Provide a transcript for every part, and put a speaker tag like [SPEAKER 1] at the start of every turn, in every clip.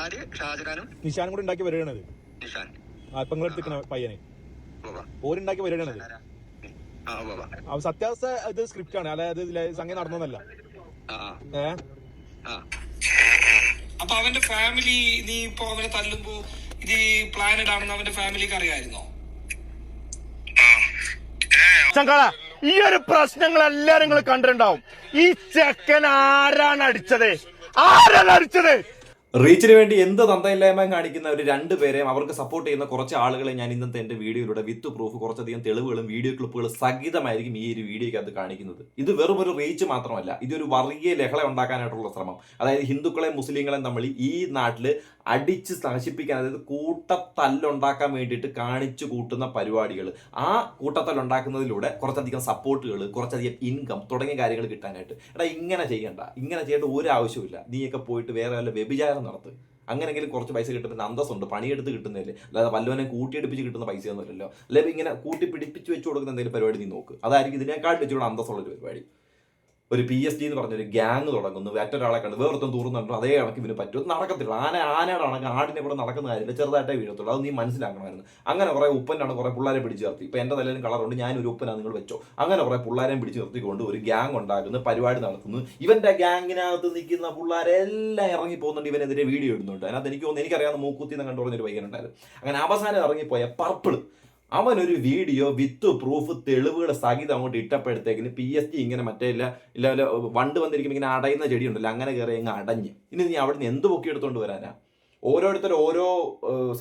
[SPEAKER 1] ആര്? ഷാജഹാനും?
[SPEAKER 2] നിഷാനും കൂടി ഉണ്ടാക്കി വരികയാണത്
[SPEAKER 1] നിഷാൻ.
[SPEAKER 2] ആ ഇപ്പൊ നിങ്ങളെടുത്തിക്കണ പയ്യനെ. ഓരുണ്ടാക്കി വരികയാണത് അവ സത്യാവസ്ഥ ഇത് സ്ക്രിപ്റ്റ് ആണ്. അതായത് സംഗതി നടന്നതല്ല. ഏ?
[SPEAKER 3] അപ്പൊ അവന്റെ ഫാമിലി നീ ഇപ്പൊ അവനെ തല്ലുമ്പോ ഇത് പ്ലാനഡ് ആണെന്ന് അവന്റെ ഫാമിലിക്ക് അറിയായിരുന്നോ?
[SPEAKER 4] ചങ്കള ഈ ഒരു പ്രശ്നങ്ങൾ എല്ലാരും നിങ്ങൾ കണ്ടിട്ടുണ്ടാവും. ഈ ചെക്കൻ ആരാണ് അടിച്ചത്? ആരാണ് അടിച്ചത്?
[SPEAKER 5] റീച്ചിന് വേണ്ടി എന്ത് തന്തയില്ലായ്മ കാണിക്കുന്ന ഒരു രണ്ട് പേരെയും അവർക്ക് സപ്പോർട്ട് ചെയ്യുന്ന കുറച്ച് ആളുകളെ ഞാൻ ഇന്നത്തെ എന്റെ വീഡിയോയിലൂടെ വിത്ത് പ്രൂഫ് കുറച്ചധികം തെളിവുകളും വീഡിയോ ക്ലിപ്പുകളും സഹിതമായിരിക്കും ഈ ഒരു വീഡിയോയ്ക്കകത്ത് കാണിക്കുന്നത്. ഇത് വെറും ഒരു റീച്ച് മാത്രമല്ല ഇതൊരു വർഗീയ ലഹള ഉണ്ടാക്കാനായിട്ടുള്ള ശ്രമം. അതായത് ഹിന്ദുക്കളെയും മുസ്ലിങ്ങളെ തമ്മിൽ ഈ നാട്ടിൽ അടിച്ച് നശിപ്പിക്കാൻ അതായത് കൂട്ടത്തല്ലുണ്ടാക്കാൻ വേണ്ടിയിട്ട് കാണിച്ചു കൂട്ടുന്ന പരിപാടികൾ. ആ കൂട്ടത്തല്ലുണ്ടാക്കുന്നതിലൂടെ കുറച്ചധികം സപ്പോർട്ടുകൾ കുറച്ചധികം ഇൻകം തുടങ്ങിയ കാര്യങ്ങൾ കിട്ടാനായിട്ട്. എടാ ഇങ്ങനെ ചെയ്യണ്ട. ഇങ്ങനെ ചെയ്യേണ്ട ഒരു ആവശ്യമില്ല നീയൊക്കെ പോയിട്ട് വേറെ വല്ല വ്യഭിചാരം നടത്ത്. അങ്ങനെങ്കിലും കുറച്ച് പൈസ കിട്ടുന്ന അന്തസ്സുണ്ട്. പണിയെടുത്ത് കിട്ടുന്നില്ലേ അല്ലാതെ വല്ലവനെ കൂട്ടിയെടുപ്പിച്ച് കിട്ടുന്ന പൈസയൊന്നുമില്ലല്ലോ. അല്ലെങ്കിൽ ഇങ്ങനെ കൂട്ടി പിടിപ്പിച്ച് വെച്ച് കൊടുക്കുന്ന എന്തെങ്കിലും പരിപാടി നീ നോക്ക്. അതായിരിക്കും ഇതിനേക്കാൾ വെച്ചുകൂടെ അന്തസ്സുള്ള ഒരു പരിപാടി. ഒരു പി എസ് ഡി എന്ന് പറഞ്ഞൊരു ഗ്യാങ് തുടങ്ങുന്നു. മറ്റൊരാളെ കണ്ട് വേറൊരുത്തം തൂറുന്നുണ്ടോ അതേ കണക്ക് ഇവന് പറ്റും. നടക്കത്തില്ല. ആന ആനയുടെ കണക്ക് ആടിനെ കൂടെ നടക്കുന്ന കാര്യമില്ല. ചെറുതായിട്ടേ വീഴത്തുള്ളൂ. അത് നീ മനസ്സിലാക്കണമായിരുന്നു. അങ്ങനെ കുറെ ഉപ്പനാണ് കുറെ പിള്ളേരെ പിടിച്ചു നിർത്തി. ഇപ്പം എന്റെ തലയിലും കളറുണ്ട് ഞാൻ ഒരു ഉപ്പനാ നിങ്ങൾ വെച്ചോ. അങ്ങനെ കുറെ പിള്ളേരെയും പിടിച്ചു നിർത്തിക്കൊണ്ട് ഒരു ഗ്യാങ് ഉണ്ടാക്കുന്നു. പരിപാടി നടത്തുന്നു. ഇവന്റെ ഗ്യാങ്ങിനകത്ത് നിൽക്കുന്ന പിള്ളേരെല്ലാം ഇറങ്ങി പോകുന്നുണ്ട് ഇവനെതിരെ വീഡിയോ ഇടുന്നുണ്ട്. അതിനകത്ത് എനിക്ക് തോന്നുന്നു എനിക്കറിയാവുന്ന മൂക്കുത്തി എന്ന് കണ്ടു പറഞ്ഞൊരു പയ്യനുണ്ടായിരുന്നു. അങ്ങനെ അവസാനം ഇറങ്ങിപ്പോയ പർപ്പിൾ അവനൊരു വീഡിയോ വിത്ത് പ്രൂഫ് തെളിവുകൾ സഹിതം അങ്ങോട്ട് ഇട്ടപ്പോഴത്തേക്കിന് പി എസ് ജി ഇങ്ങനെ മറ്റേ ഇല്ല ഇല്ല വണ്ട് വന്നിരിക്കുമ്പോൾ ഇങ്ങനെ അടയുന്ന ചെടിയുണ്ടല്ലോ അങ്ങനെ കയറി അങ്ങ് അടഞ്ഞ്. ഇനി നീ അവിടെ നിന്ന് എന്ത് പൊക്കി എടുത്തുകൊണ്ട് വരാനാ? ഓരോരുത്തർ ഓരോ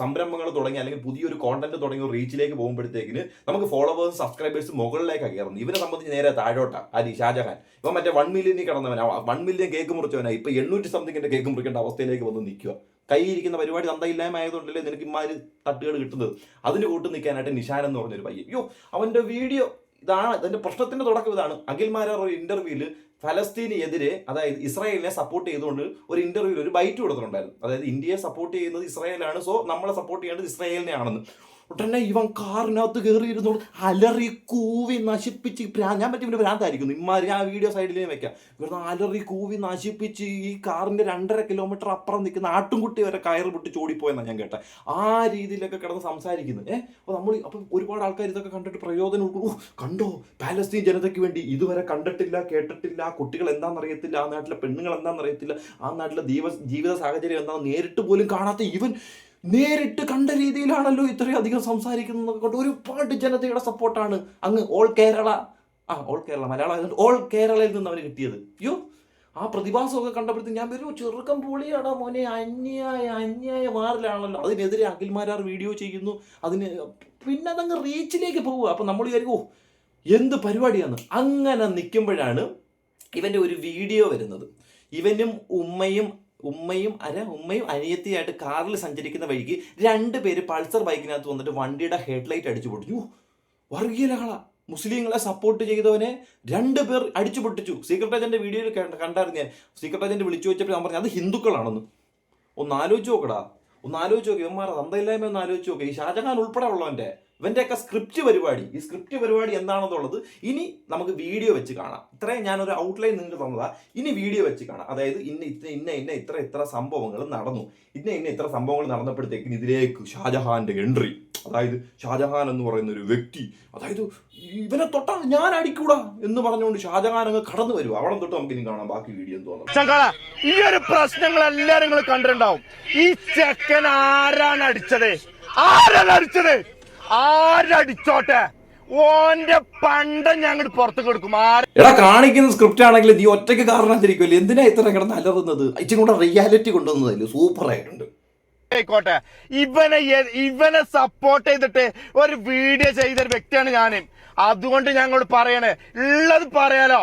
[SPEAKER 5] സംരംഭങ്ങൾ തുടങ്ങി അല്ലെങ്കിൽ പുതിയൊരു കോണ്ടന്റ് തുടങ്ങി റീച്ചിലേക്ക് പോകുമ്പോഴത്തേക്കിന് നമുക്ക് ഫോളോവേഴ്സ് സബ്സ്ക്രൈബേഴ്സ് മുകളിലേക്കാണ് കയറുന്നു ഇവരെ സംബന്ധിച്ച് നേരെ താഴോട്ടാണ് ആരി ഷാജഹാൻ. ഇപ്പൊ മറ്റേ വൺ മില്യൻ കടന്നവനാ. വൺ മില്യൻ കേക്ക് മുറിച്ചവനാ. ഇപ്പൊ എണ്ണൂറ്റി സംതിങ്ങിന്റെ കേക്ക് മുറിക്കേണ്ട അവസ്ഥയിലേക്ക് വന്ന് നിൽക്കുക കൈയിരിക്കുന്ന പരിപാടി തന്തയില്ലായ്മ ആയതുകൊണ്ടല്ലേ നിനക്ക് ഇമാര് തട്ടുകൾ കിട്ടുന്നത്? അതിന് കൂട്ട് നിൽക്കാനായിട്ട് നിഷാൻ എന്ന് പറഞ്ഞൊരു പയ്യൻ. അയ്യോ അവന്റെ വീഡിയോ ഇതാണ് അതിന്റെ പ്രശ്നത്തിന്റെ തുടക്കം ഇതാണ്. അഖിൽമാരാർ ഒരു ഇന്റർവ്യൂവിൽ ഫലസ്തീന് എതിരെ അതായത് ഇസ്രായേലിനെ സപ്പോർട്ട് ചെയ്തുകൊണ്ട് ഒരു ഇന്റർവ്യൂവിൽ ഒരു ബൈറ്റ് കൊടുത്തിട്ടുണ്ടായിരുന്നു. അതായത് ഇന്ത്യയെ സപ്പോർട്ട് ചെയ്യുന്നത് ഇസ്രായേലാണ്. സോ നമ്മളെ സപ്പോർട്ട് ചെയ്യേണ്ടത് ഇസ്രായേലിനെ ആണെന്ന് ഉടനെ ഇവൻ കാറിനകത്ത് കയറിയിരുന്നോട് അലറി കൂവി നശിപ്പിച്ച് ഞാൻ പറ്റി ഇവിടെ ഭ്രാന്തായിരിക്കുന്നു ഇമാര് ആ വീഡിയോ സൈഡിലേ വെക്കാം. ഇവിടുന്ന് അലറി കൂവി നശിപ്പിച്ച് ഈ കാറിന്റെ രണ്ടര കിലോമീറ്റർ അപ്പുറം നിൽക്കുന്ന ആട്ടുംകുട്ടി വരെ കയറ് പൊട്ടി ചോടിപ്പോയെന്നാണ് ഞാൻ കേട്ടെ. ആ രീതിയിലൊക്കെ കിടന്ന് സംസാരിക്കുന്നത് ഏഹ് അപ്പോൾ നമ്മൾ അപ്പം ഒരുപാട് ആൾക്കാർ ഇതൊക്കെ കണ്ടിട്ട് പ്രയോജനം ഓ കണ്ടോ? പാലസ്തീൻ ജനതയ്ക്ക് വേണ്ടി ഇതുവരെ കണ്ടിട്ടില്ല കേട്ടിട്ടില്ല. കുട്ടികൾ എന്താണെന്നറിയത്തില്ല ആ നാട്ടിലെ പെണ്ണുങ്ങൾ എന്താണെന്നറിയത്തില്ല ആ നാട്ടിലെ ജീവ ജീവിത സാഹചര്യം എന്താണെന്ന് നേരിട്ട് പോലും കാണാത്ത ഇവൻ നേരിട്ട് കണ്ട രീതിയിലാണല്ലോ ഇത്രയും അധികം സംസാരിക്കുന്നത് കൊണ്ട് ഒരുപാട് ജനതയുടെ സപ്പോർട്ടാണ് അങ്ങ് ഓൾ കേരള. ആ ഓൾ കേരള മലയാളം ഓൾ കേരളയിൽ നിന്ന് അവന് കിട്ടിയത്. അയ്യോ ആ പ്രതിഭാസമൊക്കെ കണ്ടപ്പോഴത്തേക്ക് ഞാൻ വരും ചെറുക്കം പൊളിയാടാ മോനെ അന്യായ അന്യായ വാറിലാണല്ലോ. അതിനെതിരെ അഖിൽമാരാർ വീഡിയോ ചെയ്യുന്നു അതിന് പിന്നെ അതങ്ങ് റീച്ചിലേക്ക് പോവുക. അപ്പം നമ്മൾ വിചാരിക്കും ഓ എന്ത് പരിപാടിയാണ്? അങ്ങനെ നിൽക്കുമ്പോഴാണ് ഇവന്റെ ഒരു വീഡിയോ വരുന്നത്. ഇവനും ഉമ്മയും ഉമ്മയും അര ഉമ്മയും അനിയത്തിയായിട്ട് കാറിൽ സഞ്ചരിക്കുന്ന വഴിക്ക് രണ്ട് പേര് പൾസർ ബൈക്കിനകത്ത് വന്നിട്ട് വണ്ടിയുടെ ഹെഡ്ലൈറ്റ് അടിച്ചു പൊട്ടിച്ചു വർഗീയ മുസ്ലിങ്ങളെ സപ്പോർട്ട് ചെയ്തവനെ രണ്ട് പേർ അടിച്ചു പൊട്ടിച്ചു. സീക്രട്ട് ഏജന്റ് വീഡിയോയിൽ കണ്ട- കണ്ടായിരുന്നു ഞാൻ. സീക്രട്ട് ഏജന്റ് വിളിച്ചു വെച്ചപ്പോൾ ഞാൻ പറഞ്ഞു അത് ഹിന്ദുക്കളാണെന്ന്. ഒന്ന് ആലോചിച്ച് നോക്കടാ. ഒന്ന് ആലോചിച്ച് നോക്കി. ഇവന്മാരെ തന്തയില്ലായ്മ ഒന്ന് ആലോചിച്ച് നോക്കി. ഈ ഷാജഹാൻ ഉൾപ്പെടെ ഉള്ളവന്റെ ഇവന്റെയൊക്കെ സ്ക്രിപ്റ്റ് പരിപാടി. ഈ സ്ക്രിപ്റ്റ് പരിപാടി എന്താണെന്നുള്ളത് ഇനി നമുക്ക് വീഡിയോ വെച്ച് കാണാം. ഇത്രയും ഞാനൊരു ഔട്ട്ലൈൻ നിങ്ങൾക്ക് തന്നതാ. ഇനി വീഡിയോ വെച്ച് കാണാം. അതായത് ഇന്ന ഇത്ര ഇന്ന ഇന്ന ഇത്ര ഇത്ര സംഭവങ്ങൾ നടന്നു. ഇന്ന ഇന്ന ഇത്ര സംഭവങ്ങൾ നടന്നപ്പോഴത്തേക്കിന് ഇതിലേക്ക് ഷാജഹാന്റെ എൻട്രി അതായത് ഷാജഹാൻ എന്ന് പറയുന്ന ഒരു വ്യക്തി. അതായത് ഇവനെ തൊട്ടാ ഞാൻ അടിക്കൂടാ എന്ന് പറഞ്ഞുകൊണ്ട് ഷാജഹാൻ അങ്ങ് കടന്നു വരും അവിടെ തൊട്ട് നമുക്ക് ഇനി കാണാം. ബാക്കി വീഡിയോ തോന്നുന്നു
[SPEAKER 4] ഈ ഒരു പ്രശ്നങ്ങൾ എല്ലാരും കണ്ടിട്ടുണ്ടാവും. ഈ ചെക്കൻ ആരാണ് അടിച്ചത്? ആരാണ് അടിച്ചത്? ആരടിച്ചോട്ടെ? ഓന്റെ പണ്ട് ഞങ്ങൾ പുറത്തു കൊടുക്കും
[SPEAKER 5] എടാ കാണിക്കുന്ന സ്ക്രിപ്റ്റ് ആണെങ്കിൽ നീ ഒറ്റയ്ക്ക് കാരണത്തിരിക്കുമല്ലോ എന്തിനാ ഇത്ര കിടന്ന് അലറുന്നത്? ഇച്ചിരി കൂടെ റിയാലിറ്റി കൊണ്ടുവന്നതല്ലേ? സൂപ്പർ ആയിട്ടുണ്ട്.
[SPEAKER 4] ആയിക്കോട്ടെ. ഇവനെ ഇവനെ സപ്പോർട്ട് ചെയ്തിട്ട് ഒരു വീഡിയോ ചെയ്ത ഒരു വ്യക്തിയാണ് ഞാൻ അതുകൊണ്ട് ഞങ്ങളോട് പറയണേ ഉള്ളത് പറയാലോ.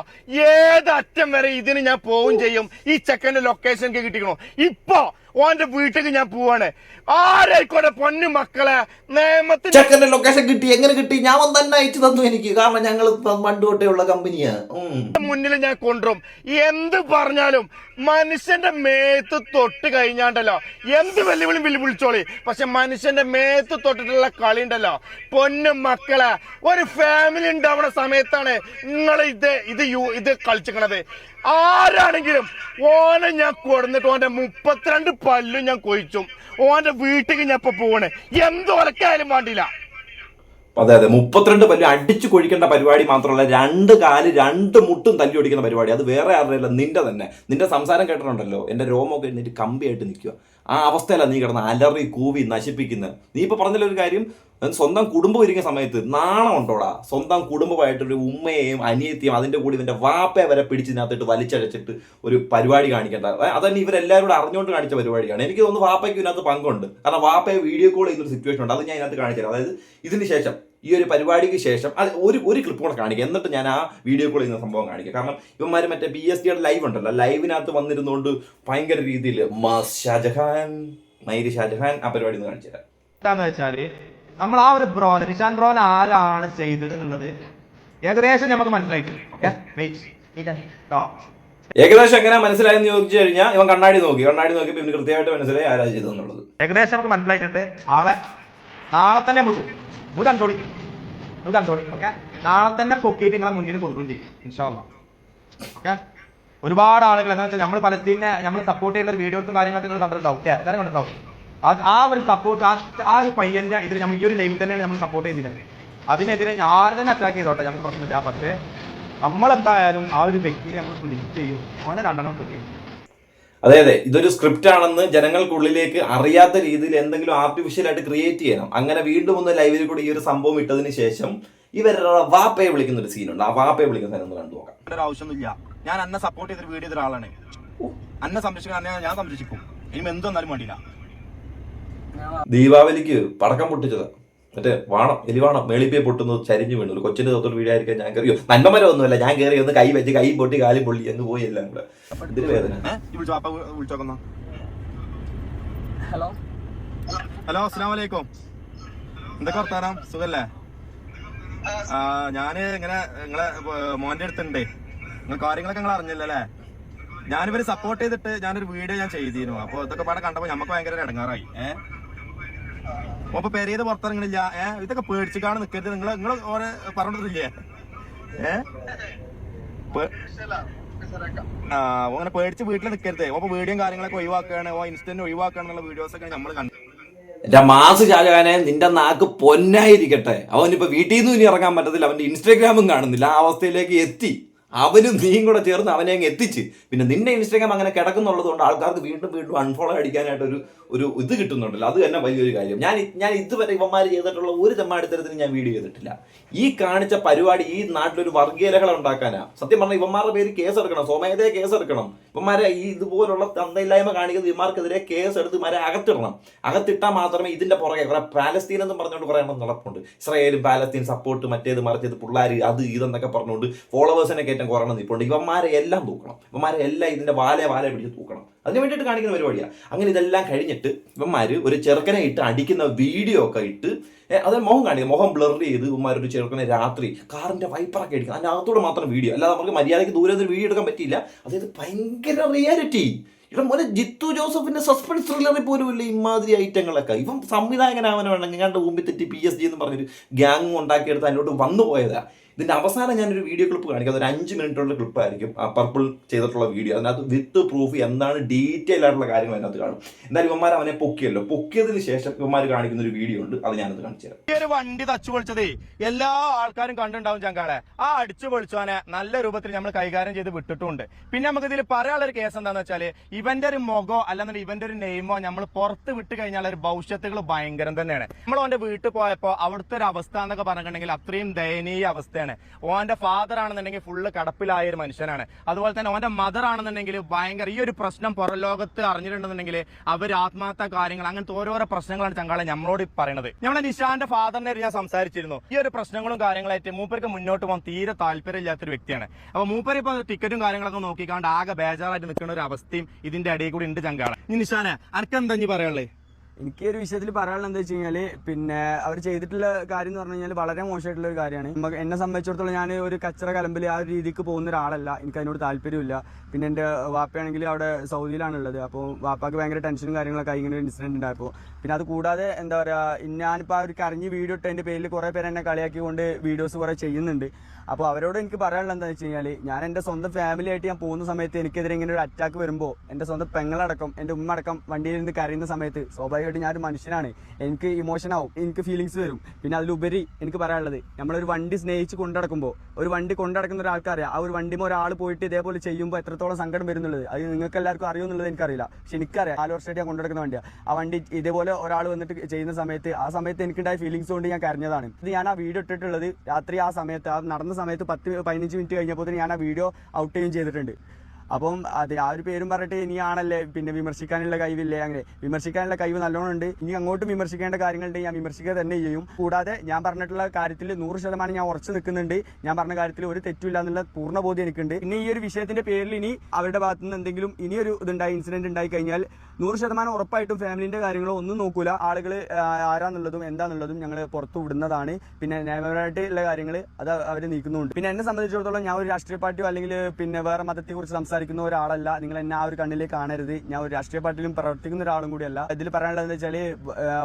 [SPEAKER 4] ഏത് അറ്റം വരെ ഇതിന് ഞാൻ പോവും ചെയ്യും? ഈ ചെക്കന്റെ ലൊക്കേഷൻ കിട്ടിക്കണോ? ഇപ്പൊ ഓന്റെ വീട്ടിലേക്ക് ഞാൻ പോവാണ്. ആരായിക്കോട്ടെ പൊന്നു മക്കളെ നിയമത്തിന്
[SPEAKER 5] ചെക്കന്റെ ലൊക്കേഷൻ കിട്ടി എങ്ങനെ കിട്ടി? ഞാൻ തന്നെ അയച്ചു തന്നു എനിക്ക്. കാരണം ഞങ്ങൾ പണ്ട് തൊട്ടേ ഉള്ള കമ്പനിയാ.
[SPEAKER 4] മുന്നിൽ ഞാൻ കൊണ്ടുവരും. എന്ത് പറഞ്ഞാലും മനുഷ്യന്റെ മേത്ത് തൊട്ട് കഴിഞ്ഞാണ്ടല്ലോ. എന്ത് വെല്ലുവിളി വിളി വിളിച്ചോളി പക്ഷെ മനുഷ്യന്റെ മേത്ത് തൊട്ടിട്ടുള്ള കളി ഉണ്ടല്ലോ. പൊന്നു മക്കളെ ഒരു ഫാമിലി ഉണ്ടാവുന്ന സമയത്താണ് നിങ്ങൾ ഇത് ഇത് യു ഇത് കളിച്ചിക്കണത്. ആരാണെങ്കിലും ഓനെ ഞാൻ കൊടുന്നിട്ട് ഓന്റെ മുപ്പത്തിരണ്ട് പല്ലും ഞാൻ കൊയിച്ചും. ഓന്റെ വീട്ടിലേക്ക് ഞാൻ ഇപ്പൊ പോണേ. എന്തൊരക്കായാലും വേണ്ടില്ല.
[SPEAKER 5] അതെ അതെ മുപ്പത്തിരണ്ട് പല്ല് അടിച്ചു കൊഴിക്കേണ്ട പരിപാടി മാത്രമല്ല രണ്ട് കാൽ രണ്ട് മുട്ടും തല്ലി ഒടിക്കുന്ന പരിപാടി. അത് വേറെ ആരുടെയല്ല നിന്റെ തന്നെ. നിന്റെ സംസാരം കേട്ടിട്ടുണ്ടല്ലോ? എന്റെ രോമൊക്കെ എന്നിട്ട് കമ്പിയായിട്ട് നിൽക്കുക ആ അവസ്ഥയിലാണ് നീ കിടന്ന് അലറി കൂവി നശിപ്പിക്കുന്നത് നീ ഇപ്പൊ പറഞ്ഞല്ലോ ഒരു കാര്യം സ്വന്തം കുടുംബം ഇരിക്കുന്ന സമയത്ത് നാണം ഉണ്ടോടാ? സ്വന്തം കുടുംബമായിട്ട് ഒരു ഉമ്മയെയും അനിയത്തിയും അതിന്റെ കൂടി ഇവന്റെ വാപ്പയെ വരെ പിടിച്ചിനകത്തിട്ട് വലിച്ചഴച്ചിട്ട് ഒരു പരിപാടി കാണിക്കേണ്ട. അതന്നെ ഇവരെല്ലാവരും കൂടെ അറിഞ്ഞുകൊണ്ട് കാണിച്ച പരിപാടിയാണ്. എനിക്ക് തോന്നുന്നു വാപ്പയ്ക്ക് ഇതിനകത്ത് പങ്കുണ്ട്. കാരണം വാപ്പയെ വീഡിയോ കോൾ ചെയ്യുന്ന ഒരു സിറ്റുവേഷൻ ഉണ്ട്. അത് ഞാൻ ഇതിനകത്ത് കാണിച്ചത് അതായത് ഇതിന് ശേഷം ഈ ഒരു പരിപാടിക്ക് ശേഷം അത് ഒരു ഒരു ക്ലിപ്പ് കൂടെ കാണിക്കുക എന്നിട്ട് ഞാൻ ആ വീഡിയോ കോൾ ചെയ്യുന്ന സംഭവം കാണിക്കുക കാരണം ഇവന്മാർ മറ്റേ പി എസ് ടിയുടെ ലൈവ് ഉണ്ടല്ലോ. ലൈവിനകത്ത് വന്നിരുന്നുകൊണ്ട് ഭയങ്കര രീതിയിൽ മാസ് ഷാജഹാൻ മൈരി ഷാജഹാൻ ആ പരിപാടി ഒന്ന് കാണിച്ചു തരാം.
[SPEAKER 6] എന്താന്ന് വെച്ചാൽ നമ്മൾ ആ ഒരു ബ്രോ നിഷാൻ ബ്രോൻ ആരാണ് ചെയ്തത് എന്നുള്ളത് ഏകദേശം നമുക്ക് മനസ്സിലായിട്ടുണ്ട്.
[SPEAKER 5] ഏകദേശം എങ്ങനെ മനസ്സിലായെന്ന് ചോദിച്ചു കഴിഞ്ഞാൽ ഇവൻ കണ്ണാടി നോക്കി. കണ്ണാടി നോക്കിയപ്പോൾ ഇവന് കൃത്യമായിട്ട് മനസ്സിലായി ആരാ ചെയ്തെന്നുള്ളത്
[SPEAKER 6] ഏകദേശം നമുക്ക് മനസ്സിലായിട്ടുണ്ട്. ആളെ നാളെ തന്നെ മുഴുവൻ ഒരു കൺട്രോളി ഓക്കെ നാളെ തന്നെ പൊക്കിയിട്ട് നിങ്ങളെ മുന്നിൽ കൊണ്ടുവരും ചെയ്യും ഇൻഷാല്ല ഓക്കെ ഒരുപാട് ആളുകൾ എന്താ വെച്ചാൽ നമ്മൾ പലസ്തീനെ നമ്മൾ സപ്പോർട്ട് ചെയ്യുന്ന ഒരു വീഡിയോസും കാര്യങ്ങളൊക്കെ നിങ്ങൾ കണ്ടിട്ടുണ്ടാവും എല്ലാവരും കണ്ടിട്ടുണ്ടാവും. ആ ഒരു സപ്പോർട്ട് ആ ആ ഒരു പയ്യന്റെ ഇതിൽ നമ്മൾ ഈ ഒരു ലൈവിൽ തന്നെയാണ് നമ്മൾ സപ്പോർട്ട് ചെയ്തിട്ടുണ്ട് അതിനെതിരെ ഞാൻ തന്നെ അറ്റാക്ക് ചെയ്തോട്ടെ ഞങ്ങൾ പ്രശ്നമില്ല പക്ഷേ നമ്മളെന്തായാലും ആ ഒരു വ്യക്തിയെ നമ്മൾ ലിസ്റ്റ് ചെയ്യും. അവനെ രണ്ടെണ്ണം ചെയ്യും.
[SPEAKER 5] അതെ അതെ. ഇതൊരു സ്ക്രിപ്റ്റ് ആണെന്ന് ജനങ്ങൾക്കുള്ളിലേക്ക് അറിയാത്ത രീതിയിൽ എന്തെങ്കിലും ആർട്ടിഫിഷ്യൽ ആയിട്ട് ക്രിയേറ്റ് ചെയ്യണം. അങ്ങനെ വീണ്ടും ഒന്ന് ലൈവിൽ കൂടി ഈ ഒരു സംഭവം ഇട്ടതിന് ശേഷം ഇവരുടെ വാപ്പയെ വിളിക്കുന്ന ഒരു സീനുണ്ട് ആ വാപ്പയെ വിളിക്കുന്ന സാധനം ഒന്ന് കണ്ടു നോക്കാം.
[SPEAKER 7] ആവശ്യമൊന്നുമില്ല. ഞാൻ അന്നെ സപ്പോർട്ട് ചെയ്തൊരു വീഡിയോ ഒരാളാണ് അന്നെ സംരക്ഷിക്കാൻ ഞാൻ സംരക്ഷിക്കും. ഇനി എന്തൊന്നാലും വേണ്ടിയില്ല.
[SPEAKER 5] ദീപാവലിക്ക് പടക്കം പൊട്ടിച്ചത്. മറ്റേ വാണം എലിവാണം മേളിപ്പേ പൊട്ടുന്നത് ചരിഞ്ഞു വീണു. ഒരു കൊച്ചിന്റെ തൊട്ടൊരു വീഴായിരിക്കാൻ ഞാൻ കയറിയോ നന്മമരം ഒന്നുമല്ല ഞാൻ കയറി ഒന്ന് കൈ വെച്ച് കൈ പൊട്ടി കാലും പൊള്ളി എന്ന് പോയി എല്ലാം കൂടെ. ഇതിന് വേദന.
[SPEAKER 7] ഹലോ. ഹലോ അസ്സാം വലൈക്കും എന്തൊക്കെ വർത്താനം? സുഖല്ലേ? ആ ഞാൻ ഇങ്ങനെ നിങ്ങളെ മോന്റെ അടുത്തുണ്ട്. നിങ്ങൾ കാര്യങ്ങളൊക്കെ നിങ്ങൾ അറിഞ്ഞില്ലല്ലേ? ഞാനിവര് സപ്പോർട്ട് ചെയ്തിട്ട് ഞാനൊരു വീഡിയോ ഞാൻ ചെയ്തിരുന്നു. അപ്പൊ ഇതൊക്കെ പാടെ കണ്ടപ്പോ നമുക്ക് ഭയങ്കര ഇടങ്ങാറായി ഏഹ് അപ്പൊ പെരയത് പുറത്തിറങ്ങണില്ല. ഏഹ് ഇതൊക്കെ പേടിച്ചിട്ടാണ് നിക്കരുത്. നിങ്ങൾ നിങ്ങൾ ഓരോ പറഞ്ഞിട്ടില്ലേ? ഏഹ് ആ അങ്ങനെ പേടിച്ച് വീട്ടിൽ നിൽക്കരുത് അപ്പൊ വീഡിയോയും കാര്യങ്ങളൊക്കെ ഒഴിവാക്കുകയാണ് ഓ ഇൻസ്റ്റന്റ് ഒഴിവാക്കുകയാണെന്നുള്ള വീഡിയോസ് ഒക്കെ നമ്മൾ കണ്ടു
[SPEAKER 5] എന്റെ മാസ് ഷാജഹാനെ നിന്റെ നാക്ക് പൊന്നായിരിക്കട്ടെ. അവനിപ്പോ വീട്ടിൽ നിന്ന് ഇനി ഇറങ്ങാൻ പറ്റത്തില്ല. അവന്റെ ഇൻസ്റ്റാഗ്രാമും കാണുന്നില്ല. ആ അവസ്ഥയിലേക്ക് എത്തി. അവനും നീയും കൂടെ ചേർന്ന് അവനെ അങ്ങ് എത്തിച്ച്. പിന്നെ നിന്റെ ഇൻസ്റ്റാഗ്രാം അങ്ങനെ കിടക്കുന്നുള്ളത് കൊണ്ട് ആൾക്കാർക്ക് വീണ്ടും വീണ്ടും അൺഫോളോ അടിക്കാനായിട്ട് ഒരു ഒരു ഇത് കിട്ടുന്നുണ്ടല്ലോ. അത് തന്നെ വലിയൊരു കാര്യം. ഞാൻ ഞാൻ ഇതുവരെ ഇവന്മാർ ചെയ്തിട്ടുള്ള ഒരു തെമ്മാടിത്തരത്തിന് ഞാൻ വീഡിയോ ചെയ്തിട്ടില്ല. ഈ കാണിച്ച പരിപാടി ഈ നാട്ടിലൊരു വർഗീയ ഉണ്ടാക്കാനാ. സത്യം പറഞ്ഞാൽ ഇവന്മാരുടെ പേര് കേസ് എടുക്കണം സ്വമേധയെ കേസ് എടുക്കണം ഇവന്മാരെ ഈ ഇതുപോലുള്ള തന്തയില്ലായ്മ കാണിക്കുന്ന ഇവന്മാർക്കെതിരെ കേസ് എടുത്ത് ഇവന്മാരെ അകത്തിടണം. അകത്തിട്ടാൽ മാത്രമേ ഇതിന്റെ പുറകെ കുറെ പാലസ്തീൻ എന്നും പറഞ്ഞുകൊണ്ട് കുറെ നടപ്പുണ്ട്. ഇസ്രായേലും പാലസ്തീൻ സപ്പോർട്ട് മറ്റേത് മറിച്ചത് പിള്ളേർ അത് ഇതെന്നൊക്കെ പറഞ്ഞുകൊണ്ട് ഫോളോവേഴ്സിനെ കയറ്റം കുറയണം നിൽപ്പുണ്ട് ഇവന്മാരെ എല്ലാം തൂക്കണം. ഇവന്മാരെ എല്ലാം ഇതിന്റെ വാലെ വാലെ പിടിച്ച് തൂക്കണം. അതിന് വേണ്ടിയിട്ട് കാണിക്കുന്ന പരിപാടിയാണ് അങ്ങനെ ഇതെല്ലാം കഴിഞ്ഞിട്ട് ഇവന്മാർ ഒരു ചെറുക്കനെ ഇട്ട് അടിക്കുന്ന വീഡിയോ ഒക്കെ ഇട്ട് അത് മുഖം കാണിക്കും. മുഖം ബ്ലർ ചെയ്ത് ഇവന്മാർ ഒരു ചെറുക്കനെ രാത്രി കാറിന്റെ വൈപ്പറൊക്കെ അടിക്കും. അതിനകത്തോടെ മാത്രം വീഡിയോ അല്ലാതെ നമുക്ക് മര്യാദയ്ക്ക് ദൂരെ വീഡിയോ എടുക്കാൻ പറ്റിയില്ല. അതായത് ഭയങ്കര റിയാലിറ്റി ഇവിടെ മോനെ ജിത്തു ജോസഫിന്റെ സസ്പെൻസ് ത്രില്ലറിൽ പോലും ഇല്ല. ഇമാതിരി ഐറ്റങ്ങളൊക്കെ. ഇവൻ സംവിധായകനാവനെ വേണമെങ്കിൽ ഞാൻ മുമ്പിൽ തെറ്റി പി എസ് ജി എന്ന് പറഞ്ഞൊരു ഗ്യാങ് ഉണ്ടാക്കിയെടുത്ത് അതിലോട്ട് വന്നു പോയതാ ഇതിന്റെ അവസാനം ഞാനൊരു വീഡിയോ ക്ലിപ്പ് കാണിക്കാം. അതൊരു അഞ്ച് മിനിറ്റുള്ള ക്ലിപ്പായിരിക്കും ആ പർപ്പിൾ ചെയ്തിട്ടുള്ള വീഡിയോ അതിനകത്ത് വിത്ത് പ്രൂഫ് എന്താണ് ഡീറ്റെയിൽ ആയിട്ടുള്ള കാര്യങ്ങൾ അതിനകത്ത് കാണും. എന്തായാലും ഇവന്മാർ അവനെ പൊക്കിയല്ലോ. പൊക്കിയതിന് ശേഷം ഇവന്മാർ കാണിക്കുന്ന ഒരു വീഡിയോ ഉണ്ട്. അത് ഞാനത് കാണിച്ചു തരാം.
[SPEAKER 7] ഈ ഒരു വണ്ടി തച്ചു പൊളിച്ചതേ എല്ലാ ആൾക്കാരും കണ്ടുണ്ടാവും ചങ്കാളെ. ആ അടിച്ചു പൊളിച്ചവനെ നല്ല രൂപത്തിൽ നമ്മൾ കൈകാര്യം ചെയ്ത് വിട്ടിട്ടുണ്ട്. പിന്നെ നമുക്ക് ഇതിൽ പറയാനുള്ള ഒരു കേസ് എന്താണെന്ന് വെച്ചാൽ ഇവന്റെ ഒരു മുഖോ അല്ലെന്നുണ്ടെങ്കിൽ ഇവന്റെ ഒരു നെയ്മോ നമ്മൾ പുറത്ത് വിട്ട് കഴിഞ്ഞാൽ ഒരു ഭവിഷ്യത്തുകൾ ഭയങ്കരം തന്നെയാണ്. നമ്മൾ അവന്റെ വീട്ടിൽ പോയപ്പോ അവിടുത്തെ ഒരു അവസ്ഥ എന്നൊക്കെ പറഞ്ഞിട്ടുണ്ടെങ്കിൽ അത്രയും ദയനീയ അവസ്ഥയാണ്. ഓന്റെ ഫാദർ ആണെന്നുണ്ടെങ്കിൽ ഫുള്ള് കടപ്പിലായ ഒരു മനുഷ്യനാണ്. അതുപോലെ തന്നെ ഓന്റെ മദർ ആണെന്നുണ്ടെങ്കിൽ ഭയങ്കര ഈ ഒരു പ്രശ്നം പുറം ലോകത്ത് അറിഞ്ഞിട്ടുണ്ടെന്നുണ്ടെങ്കിൽ അവർ ആത്മഹത്യ കാര്യങ്ങൾ അങ്ങനത്തെ ഓരോരോ പ്രശ്നങ്ങളാണ് ചങ്കാളെ നമ്മളോട് പറയുന്നത് നമ്മളെ നിഷാന്റെ ഫാദറിനെ ഞാൻ സംസാരിച്ചിരുന്നു. ഈ ഒരു പ്രശ്നങ്ങളും കാര്യങ്ങളായിട്ട് മൂപ്പർക്ക് മുന്നോട്ട് പോകാൻ തീരെ താല്പര്യമില്ലാത്തൊരു വ്യക്തിയാണ്. അപ്പൊ മൂപ്പർ ഇപ്പൊ ടിക്കറ്റും കാര്യങ്ങളൊക്കെ നോക്കിക്കാണ്ട് ആകെ ബേജാറായിട്ട് നിൽക്കുന്ന ഒരു അവസ്ഥയും ഇതിന്റെ അടിയിൽ കൂടി ഉണ്ട് ചങ്കാളെ നിഷാനെ അനക്കെന്താ ഇനി പറയാനുള്ളത്?
[SPEAKER 8] എനിക്ക് ഒരു വിഷയത്തിൽ പറയാനുള്ളത് എന്താ വെച്ച് കഴിഞ്ഞാൽ പിന്നെ അവർ ചെയ്തിട്ടുള്ള കാര്യം എന്ന് പറഞ്ഞു കഴിഞ്ഞാൽ വളരെ മോശമായിട്ടുള്ള ഒരു കാര്യമാണ്. എന്നെ സംബന്ധിച്ചിടത്തോളം ഞാൻ ഒരു കച്ചറ കലമ്പിൽ ആ ഒരു രീതിക്ക് പോകുന്ന ഒരാളല്ല. എനിക്ക് അതിനോട് താല്പര്യമില്ല. പിന്നെ എന്റെ വാപ്പയാണെങ്കിൽ അവിടെ സൗദിയിലാണുള്ളത്. അപ്പോൾ വാപ്പാക്ക് ഭയങ്കര ടെൻഷനും കാര്യങ്ങളൊക്കെ ഇങ്ങനെ ഒരു ഇൻസിഡന്റ് ഉണ്ടായപ്പോൾ പിന്നെ അത് കൂടാതെ എന്താ പറയുക ഞാനിപ്പോൾ ആ ഒരു കരഞ്ഞ് വീഡിയോ ഇട്ട് എന്റെ പേരിൽ കുറേ പേര് എന്നെ കളിയാക്കിക്കൊണ്ട് വീഡിയോസ് കുറേ ചെയ്യുന്നുണ്ട്. അപ്പോൾ അവരോട് എനിക്ക് പറയാനുള്ളത് എന്താ വെച്ച് കഴിഞ്ഞാൽ ഞാൻ എന്റെ സ്വന്തം ഫാമിലി ആയിട്ട് ഞാൻ പോകുന്ന സമയത്ത് എനിക്കെതിരെ ഇങ്ങനെ ഒരു അറ്റാക്ക് വരുമ്പോൾ എന്റെ സ്വന്തം പെങ്ങളടക്കം എന്റെ ഉമ്മ അടക്കം വണ്ടിയിൽ നിന്ന് കരയുന്ന സമയത്ത് സ്വാഭാവികമായിട്ട് ഞാനൊരു മനുഷ്യനാണ്. എനിക്ക് ഇമോഷൻ ആവും. എനിക്ക് ഫീലിങ്സ് വരും. പിന്നെ അതിലുപരി എനിക്ക് പറയാനുള്ളത് നമ്മളൊരു വണ്ടി സ്നേഹിച്ച് കൊണ്ടടക്കുമ്പോൾ ഒരു വണ്ടി കൊണ്ടടക്കുന്ന ഒരാൾക്കറിയാം. ആ ഒരു വണ്ടിമ ഒരാൾ പോയിട്ട് ഇതേപോലെ ചെയ്യുമ്പോൾ എത്രത്തോളം സങ്കടം വരുന്നുള്ളത്. അത് നിങ്ങൾക്ക് എല്ലാവർക്കും അറിയുമെന്നുള്ളത് എനിക്കറിയില്ല. പക്ഷെ എനിക്കറിയാം നാല് വർഷമായിട്ട് ഞാൻ കൊണ്ടുനടക്കുന്ന വണ്ടിയാണ് ആ വണ്ടി ഇതേപോലെ ഒരാൾ വന്നിട്ട് ചെയ്യുന്ന സമയത്ത് ആ സമയത്ത് എനിക്കുണ്ടായ ഫീലിങ്സ് കൊണ്ട് ഞാൻ കരഞ്ഞതാണ്. ഇത് ഞാൻ ആ വീഡിയോ ഇട്ടിട്ടുള്ളത് രാത്രി ആ സമയത്ത് ആ നടന്ന സമയത്ത് പത്ത് പതിനഞ്ച് മിനിറ്റ് കഴിഞ്ഞപ്പോൾ ഞാൻ ആ വീഡിയോ ഔട്ട് ചെയ്യുകയും ചെയ്തിട്ടുണ്ട്. അപ്പം അത് ആ ഒരു പേരും പറഞ്ഞിട്ട് ഇനി ആണല്ലേ പിന്നെ വിമർശിക്കാനുള്ള കഴിവില്ലേ അങ്ങനെ. വിമർശിക്കാനുള്ള കഴിവ് നല്ലോണം ഉണ്ട്. ഇനി അങ്ങോട്ടും വിമർശിക്കേണ്ട കാര്യങ്ങളുണ്ട് ഞാൻ വിമർശിക്കുക തന്നെ ചെയ്യും. കൂടാതെ ഞാൻ പറഞ്ഞിട്ടുള്ള കാര്യത്തിൽ നൂറ് ശതമാനം ഞാൻ ഉറച്ചു നിൽക്കുന്നുണ്ട്. ഞാൻ പറഞ്ഞ കാര്യത്തിൽ ഒരു തെറ്റുമില്ല എന്നുള്ള പൂർണ ബോധ്യം എനിക്കുണ്ട്. പിന്നെ ഈ ഒരു വിഷയത്തിന്റെ പേരിൽ ഇനി അവരുടെ ഭാഗത്തുനിന്ന് എന്തെങ്കിലും ഇനിയൊരു ഇതുണ്ടായി ഇൻസിഡന്റ് ഉണ്ടായി കഴിഞ്ഞാൽ നൂറ് ശതമാനം ഉറപ്പായിട്ടും ഫാമിലിന്റെ കാര്യങ്ങളോ ഒന്നും നോക്കൂല. ആളുകൾ ആരാന്നുള്ളതും എന്താന്നുള്ളതും ഞങ്ങൾ പുറത്തു വിടുന്നതാണ്. പിന്നെ നിയമപരമായിട്ടുള്ള കാര്യങ്ങൾ അത് അവർ നീക്കുന്നുണ്ട്. പിന്നെ എന്നെ സംബന്ധിച്ചിടത്തോളം ഞാൻ ഒരു രാഷ്ട്രീയ പാർട്ടിയോ അല്ലെങ്കിൽ പിന്നെ വേറെ മതത്തെക്കുറിച്ച് സംസാരിക്കുന്ന ഒരാളല്ല. നിങ്ങൾ എന്നെ ആ ഒരു കണ്ണിലേക്ക് കാണരുത്. ഞാൻ ഒരു രാഷ്ട്രീയ പാർട്ടിയിലും പ്രവർത്തിക്കുന്ന ഒരാളും കൂടിയല്ല. ഇതിൽ പറയാനുള്ളത് വെച്ചാൽ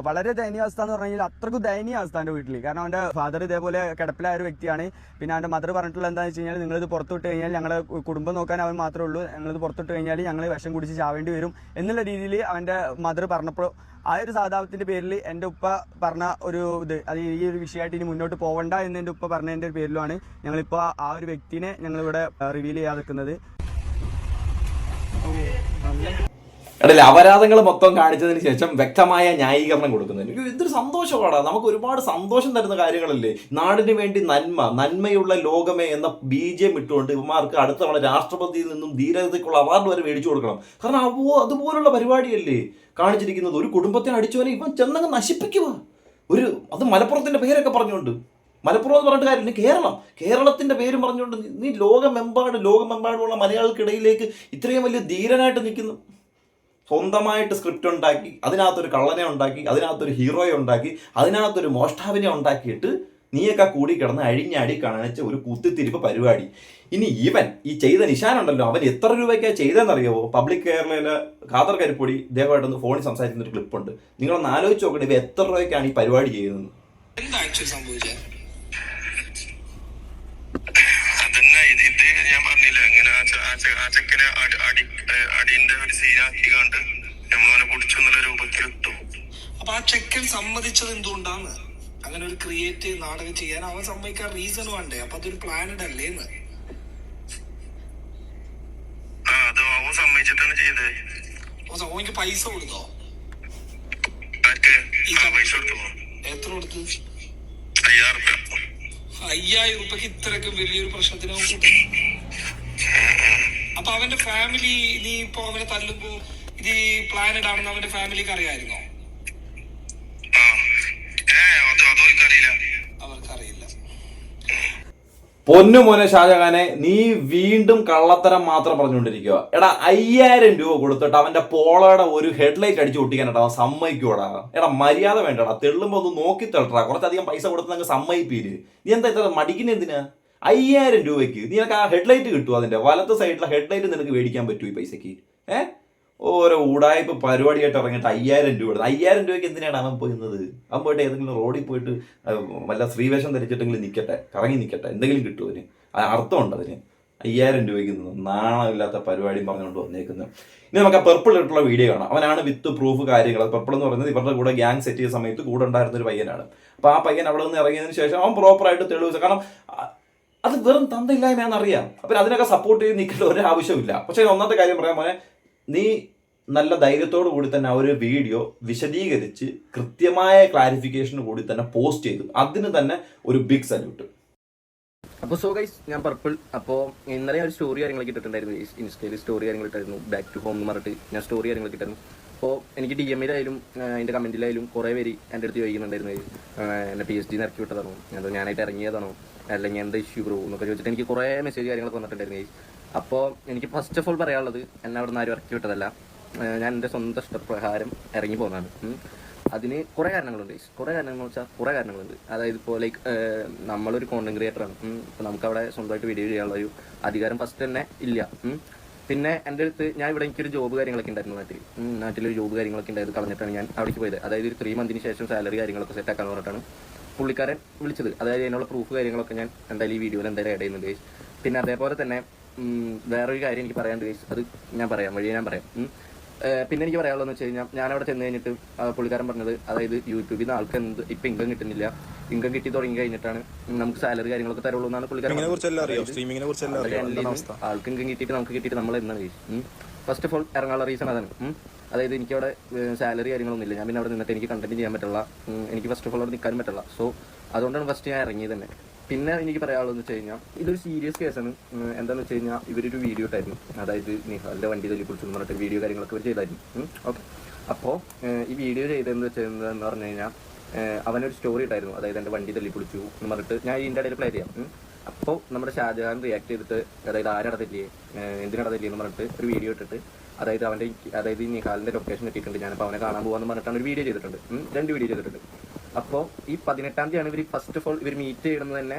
[SPEAKER 8] വളരെ ദയനീയ അവസ്ഥ എന്ന് പറഞ്ഞാൽ അത്രക്കും ദയനീയാവസ്ഥ എന്റെ വീട്ടിൽ കാരണം അവന്റെ ഫാദർ ഇതേപോലെ കിടപ്പിലായ ഒരു വ്യക്തിയാണ്. പിന്നെ അവന്റെ മദർ പറഞ്ഞിട്ടുള്ള എന്താണെന്ന് വെച്ച് കഴിഞ്ഞാൽ നിങ്ങളിത് പുറത്തുവിട്ട് കഴിഞ്ഞാൽ ഞങ്ങളുടെ കുടുംബം നോക്കാൻ അവൻ മാത്രമേ ഉള്ളൂ. ഞങ്ങളിത് പുറത്തുവിട്ട് കഴിഞ്ഞാൽ ഞങ്ങൾ വിഷം കുടിച്ച് ചാവേണ്ടി വരും. എന്നുള്ള രീതിയിൽ അവന്റെ മദർ പറഞ്ഞപ്പോൾ ആ ഒരു സാധാപത്തിന്റെ പേരിൽ എന്റെ ഉപ്പ പറഞ്ഞ ഒരു ഇത് അത് ഈ ഒരു വിഷയമായിട്ട് ഇനി മുന്നോട്ട് പോകണ്ട എന്ന് എന്റെ ഉപ്പ പറഞ്ഞതിന്റെ പേരിലുമാണ് ഞങ്ങളിപ്പോൾ ആ ഒരു വ്യക്തിനെ ഞങ്ങളിവിടെ റിവീൽ ചെയ്യാതെ നിൽക്കുന്നത്.
[SPEAKER 5] ഇടയിലെ അപരാധങ്ങൾ മൊത്തം കാണിച്ചതിന് ശേഷം വ്യക്തമായ ന്യായീകരണം കൊടുക്കുന്നതിന് ഇതൊരു സന്തോഷമാണ് നമുക്ക് ഒരുപാട് സന്തോഷം തരുന്ന കാര്യങ്ങളല്ലേ? നാടിന് വേണ്ടി നന്മ നന്മയുള്ള ലോകമേ എന്ന ബീജം ഇട്ടുകൊണ്ട് ഇവന്മാർക്ക് അടുത്ത തവണ രാഷ്ട്രപതിയിൽ നിന്നും ധീരതയ്ക്കുള്ള അവാർഡ് വരെ മേടിച്ചു കൊടുക്കണം. കാരണം അവോ അതുപോലുള്ള പരിപാടിയല്ലേ? കാണിച്ചിരിക്കുന്നത് ഒരു കുടുംബത്തെ അടിച്ചവനെ ഇവൻ ചെന്നങ്ങ് നശിപ്പിക്കുക ഒരു അത് മലപ്പുറത്തിന്റെ പേരൊക്കെ പറഞ്ഞുകൊണ്ട്. മലപ്പുറം എന്ന് പറഞ്ഞിട്ട് കാര്യമില്ല. കേരളം. കേരളത്തിന്റെ പേര് പറഞ്ഞുകൊണ്ട് നീ ലോകമെമ്പാട് ലോകമെമ്പാടുമുള്ള മലയാളികൾക്കിടയിലേക്ക് ഇത്രയും വലിയ ധീരനായിട്ട് നിൽക്കുന്നു. സ്വന്തമായിട്ട് സ്ക്രിപ്റ്റ് ഉണ്ടാക്കി അതിനകത്തൊരു കള്ളനെ ഉണ്ടാക്കി അതിനകത്തൊരു ഹീറോയെ ഉണ്ടാക്കി അതിനകത്തൊരു മോഷ്ടാവിനെ ഉണ്ടാക്കിയിട്ട് നീയൊക്കെ കൂടി കിടന്ന് അഴിഞ്ഞാടി കാണിച്ച ഒരു കുത്തിത്തിരിപ്പ് പരിപാടി. ഇനി ഇവൻ ഈ ചെയ്ത നിശാനുണ്ടല്ലോ അവൻ എത്ര രൂപയ്ക്കാണ് ചെയ്തതെന്നറിയാവോ? പബ്ലിക് കേരളയിലെ ഖാദർ കരിപ്പൊടി ഇദ്ദേഹമായിട്ടൊന്ന് ഫോണിൽ സംസാരിക്കുന്ന ഒരു ക്ലിപ്പുണ്ട് നിങ്ങളൊന്ന് ആലോചിച്ച് നോക്കട്ടെ ഇവ എത്ര രൂപയ്ക്കാണ് ഈ പരിപാടി ചെയ്യുന്നത്
[SPEAKER 3] ആക്ച്വലി
[SPEAKER 1] ആ ചെക്കനെ അടി അടി അടിന്റെ ഒരു സീനാക്കി കണ്ട് നമ്മളവനെ പൊടിച്ചു എന്നുള്ള രൂപത്തിൽ ഇട്ടു.
[SPEAKER 3] അപ്പൊ ആ ചെക്കൻ സമ്മതിച്ചത് എന്തുകൊണ്ടാണ് അങ്ങനെ ഒരു ക്രിയേറ്റ് നാടകം ചെയ്യാൻ അവൻ സമ്മതിക്കാൻ റീസൺ വേണ്ടേ? അപ്പൊ അതൊരു പ്ലാനഡ് അല്ലേന്ന്
[SPEAKER 1] അത് അവൻ സമ്മതിച്ചിട്ടാണ് ചെയ്തത്.
[SPEAKER 3] ഓനിക്ക് പൈസ കൊടുത്തോ?
[SPEAKER 1] പൈസ കൊടുത്തു?
[SPEAKER 3] എത്ര കൊടുത്തു?
[SPEAKER 1] അയ്യായിരം
[SPEAKER 3] റുപ്യക്ക് ഇത്രക്കും വലിയൊരു പ്രശ്നത്തിന് അവൻ കൂട്ടും. അപ്പൊ അവന്റെ ഫാമിലി നീ ഇപ്പൊ അവനെ തല്ലുമ്പോ ഇത് പ്ലാനഡ് ആണെന്ന് അവന്റെ ഫാമിലിക്ക് അറിയായിരുന്നോ അവർക്കറിയില്ല.
[SPEAKER 5] പൊന്നു മോനെ ഷാജഹാനെ നീ വീണ്ടും കള്ളത്തരം മാത്രം പറഞ്ഞുകൊണ്ടിരിക്കുക എടാ അയ്യായിരം രൂപ കൊടുത്തിട്ട് അവന്റെ പോളയുടെ ഒരു ഹെഡ്ലൈറ്റ് അടിച്ചു ഒട്ടിക്കാനടാ അവൻ സമ്മതിക്കൂടാ എടാ മര്യാദ വേണ്ടടാ. തെള്ളുമ്പോ ഒന്ന് നോക്കി തെളട്ടാ കുറച്ചധികം പൈസ കൊടുത്ത് അങ്ങ് സമ്മതിപ്പീര്. നീ എന്താ ഇത്ര മടിക്കുന്ന എന്തിനാ? അയ്യായിരം രൂപയ്ക്ക് നിനക്ക് ആ ഹെഡ്ലൈറ്റ് കിട്ടുമോ അതിന്റെ വലത്ത് സൈഡിലെ ഹെഡ്ലൈറ്റ് നിനക്ക് മേടിക്കാൻ പറ്റും ഈ പൈസയ്ക്ക്? ഏ? ഓരോ ഉടായ്പ പരിപാടിയായിട്ട് ഇറങ്ങിയിട്ട് അയ്യായിരം രൂപ അയ്യായിരം രൂപയ്ക്ക് എന്തിനാണ് അവൻ പോയിരുന്നത്? അവൻ പോയിട്ട് ഏതെങ്കിലും റോഡിൽ പോയിട്ട് വല്ല ശ്രീവേഷം ധരിച്ചിട്ടെങ്കിലും നിൽക്കട്ടെ കറങ്ങി നിൽക്കട്ടെ എന്തെങ്കിലും കിട്ടും അതിന്? അർത്ഥമുണ്ട് അതിന്? അയ്യായിരം രൂപയ്ക്ക് നാണമില്ലാത്ത പരിപാടിയും പറഞ്ഞുകൊണ്ട് വന്നേക്കുന്നത് ഇനി നമുക്ക് ആ പെർപ്പിൾ ഇട്ടുള്ള വീഡിയോ കാണാം. അവനാണ് വിത്ത് പ്രൂഫ് കാര്യങ്ങൾ. പെർപ്പിൾ എന്ന് പറയുന്നത് ഇവരുടെ കൂടെ ഗ്യാങ് സെറ്റ് ചെയ്ത സമയത്ത് കൂടെ ഉണ്ടായിരുന്ന ഒരു പയ്യനാണ്. അപ്പോൾ ആ പയ്യൻ അവിടെ നിന്ന് ഇറങ്ങിയതിന് ശേഷം അവൻ പ്രോപ്പറായിട്ട് തെളിവ് കാരണം അത് വെറും തന്തയില്ലായ്മയാണെന്ന് അറിയാം അപ്പം അതിനൊക്കെ സപ്പോർട്ട് ചെയ്ത് നിൽക്കേണ്ട ഒരു ആവശ്യമില്ല. പക്ഷേ ഒന്നാമത്തെ കാര്യം പറയാൻ പോലെ നീ നല്ല ധൈര്യത്തോടു കൂടി തന്നെ ആ ഒരു വീഡിയോ വിശദീകരിച്ച് കൃത്യമായ ക്ലാരിഫിക്കേഷന് കൂടി തന്നെ പോസ്റ്റ് ചെയ്തു. അതിന് തന്നെ ഒരു ബിഗ് സല്യൂട്ട്
[SPEAKER 9] അപ്പോൾ സോ ഗൈസ് ഞാൻ പർപ്പിൾ അപ്പോൾ ഇന്നലെ ഒരു സ്റ്റോറി കാര്യങ്ങളൊക്കെ ഇട്ടിട്ടുണ്ടായിരുന്നു. ഇൻസ്റ്റയിൽ സ്റ്റോറി കാര്യങ്ങൾ ഇട്ടായിരുന്നു. ബാക്ക് ടു ഹോം എന്ന് പറഞ്ഞിട്ട് ഞാൻ സ്റ്റോറി കാര്യങ്ങളൊക്കെ ഇട്ടായിരുന്നു. അപ്പോൾ എനിക്ക് ഡി എമ്മിലായാലും എന്റെ കമന്റിലായാലും കുറേ പേര് എന്റെ അടുത്ത് ചോദിക്കുന്നുണ്ടായിരുന്നു. എന്നെ പി എച്ച് ഡി ഇറക്കി വിട്ടതാണോ? അതോ ഞാനായിട്ട് ഇറങ്ങിയതാണോ? അല്ലെങ്കിൽ എന്താ ഇഷ്യൂ ബ്രോ എന്നൊക്കെ ചോദിച്ചിട്ട് എനിക്ക് കുറേ മെസ്സേജ് കാര്യങ്ങളൊക്കെ വന്നിട്ടുണ്ടായിരുന്നു. അപ്പോൾ എനിക്ക് ഫസ്റ്റ് ഓഫ് ഓൾ പറയാനുള്ളത് എന്നെ അവിടെ നിന്ന് ആരും ഇറക്കി വിട്ടതല്ല. ഞാൻ എന്റെ സ്വന്തം ഇഷ്ടപ്രകാരം ഇറങ്ങി പോകുന്നതാണ്. അതിന് കുറെ കാരണങ്ങളുണ്ട് കുറെ കാരണങ്ങൾ വെച്ചാൽ കുറെ കാരണങ്ങളുണ്ട്. അതായത് ഇപ്പോൾ ലൈക്ക് നമ്മളൊരു കോണ്ടന്റ് ക്രിയേറ്റർ ആണ്. ഉം. ഇപ്പൊ നമുക്ക് അവിടെ സ്വന്തമായിട്ട് വീഡിയോ ചെയ്യാനുള്ള ഒരു അധികാരം ഫസ്റ്റ് തന്നെ ഇല്ല. പിന്നെ എന്റെ അടുത്ത് ഞാൻ ഇവിടെ എനിക്കൊരു ജോബ് കാര്യങ്ങളൊക്കെ ഉണ്ടായിരുന്നു നാട്ടിൽ നാട്ടിലൊരു ജോബ് കാര്യങ്ങളൊക്കെ ഉണ്ടായത് കളഞ്ഞിട്ടാണ് ഞാൻ അവിടേക്ക് പോയത്. അതായത് ഒരു ത്രീ മന്തിന് ശേഷം സാലറി കാര്യങ്ങളൊക്കെ സെറ്റ് ആക്കാൻ പറഞ്ഞിട്ടാണ് പുള്ളിക്കാരൻ വിളിച്ചത്. അതായത് അതിനുള്ള പ്രൂഫ് കാര്യങ്ങളൊക്കെ ഞാൻ എന്തായാലും ഈ വീഡിയോയിൽ എന്തായാലും ആഡ് ചെയ്യുന്നുണ്ട്. പിന്നെ അതേപോലെ തന്നെ വേറൊരു കാര്യം എനിക്ക് പറയാനുണ്ട് ഉദ്ദേശിച്ചു അത് ഞാൻ പറയാം വഴി ഞാൻ പറയാം. പിന്നെ എനിക്ക് പറയാനുള്ളതെന്ന് വെച്ച് കഴിഞ്ഞാൽ ഞാൻ അവിടെ ചെന്ന് കഴിഞ്ഞിട്ട് പുള്ളിക്കാരൻ പറഞ്ഞത് അതായത് യൂട്യൂബിൽ നിന്ന് ആൾക്ക് എന്ത് ഇപ്പം ഇൻകം കിട്ടുന്നില്ല. ഇൻകം കിട്ടി തുടങ്ങി കഴിഞ്ഞിട്ടാണ് നമുക്ക് സാലറി കാര്യങ്ങളൊക്കെ തരുള്ളൂ എന്നാണ് പുള്ളിക്കാരൻ. ആൾക്ക് ഇൻകം കിട്ടിയിട്ട് നമുക്ക് കിട്ടിയിട്ട് നമ്മൾ എന്താണ് ഫസ്റ്റ് ഓഫ് ഓൾ ഇറങ്ങാനുള്ള റീസൺ അതാണ്. അതായത് എനിക്ക് അവിടെ സാലറി കാര്യങ്ങളൊന്നും ഇല്ല ഞാൻ പിന്നെ അവിടെ നിന്നിട്ട് എനിക്ക് കണ്ടന്റ് ചെയ്യാൻ പറ്റില്ല. എനിക്ക് ഫസ്റ്റ് ഓഫ് ഓൾ അവിടെ നിൽക്കാനും പറ്റില്ല. സോ അതുകൊണ്ടാണ് ഫസ്റ്റ് ഞാൻ ഇറങ്ങിയത് തന്നെ. പിന്നെ എനിക്ക് പറയാനുള്ളത് വെച്ച് കഴിഞ്ഞാൽ ഇതൊരു സീരിയസ് കേസാണ് എന്താണെന്ന് വെച്ച് കഴിഞ്ഞാൽ ഇവരൊരു വീഡിയോ ഇട്ടായിരുന്നു. അതായത് നിഹാലിന്റെ വണ്ടി തല്ലി പിടിച്ചു പറഞ്ഞിട്ട് വീഡിയോ കാര്യങ്ങളൊക്കെ ഇവർ ചെയ്തായിരുന്നു. ഓക്കെ അപ്പോൾ ഈ വീഡിയോ ചെയ്തതെന്ന് വെച്ചതെന്ന് പറഞ്ഞു കഴിഞ്ഞാൽ അവനൊരു സ്റ്റോറി ഇട്ടായിരുന്നു. അതായത് എന്റെ വണ്ടി തല്ലി പിടിച്ചു എന്ന് പറഞ്ഞിട്ട് ഞാൻ ഇതിന്റെ ഇടയിൽ പ്ലേ ചെയ്യാം. അപ്പോൾ നമ്മുടെ ഷാജഹാൻ റിയാക്ട് ചെയ്തിട്ട് അതായത് ആരടത്തില്ലേ എന്തിനടത്തില്ലേ എന്ന് പറഞ്ഞിട്ട് ഒരു വീഡിയോ ഇട്ടിട്ട് അതായത് അവന്റെ അതായത് ഈ നിഹാലിന്റെ ലൊക്കേഷൻ എത്തിയിട്ടുണ്ട് ഞാനിപ്പോൾ അവനെ കാണാൻ പോകാന്ന് പറഞ്ഞിട്ടാണ് ഒരു വീഡിയോ ചെയ്തിട്ടുണ്ട്. രണ്ട് വീഡിയോ ചെയ്തിട്ടുണ്ട്. അപ്പോൾ ഈ പതിനെട്ടാം തീയതിയാണ് ഇവർ ഫസ്റ്റ് ഓഫ് ഓൾ ഇവർ മീറ്റ് ചെയ്യുന്നത് തന്നെ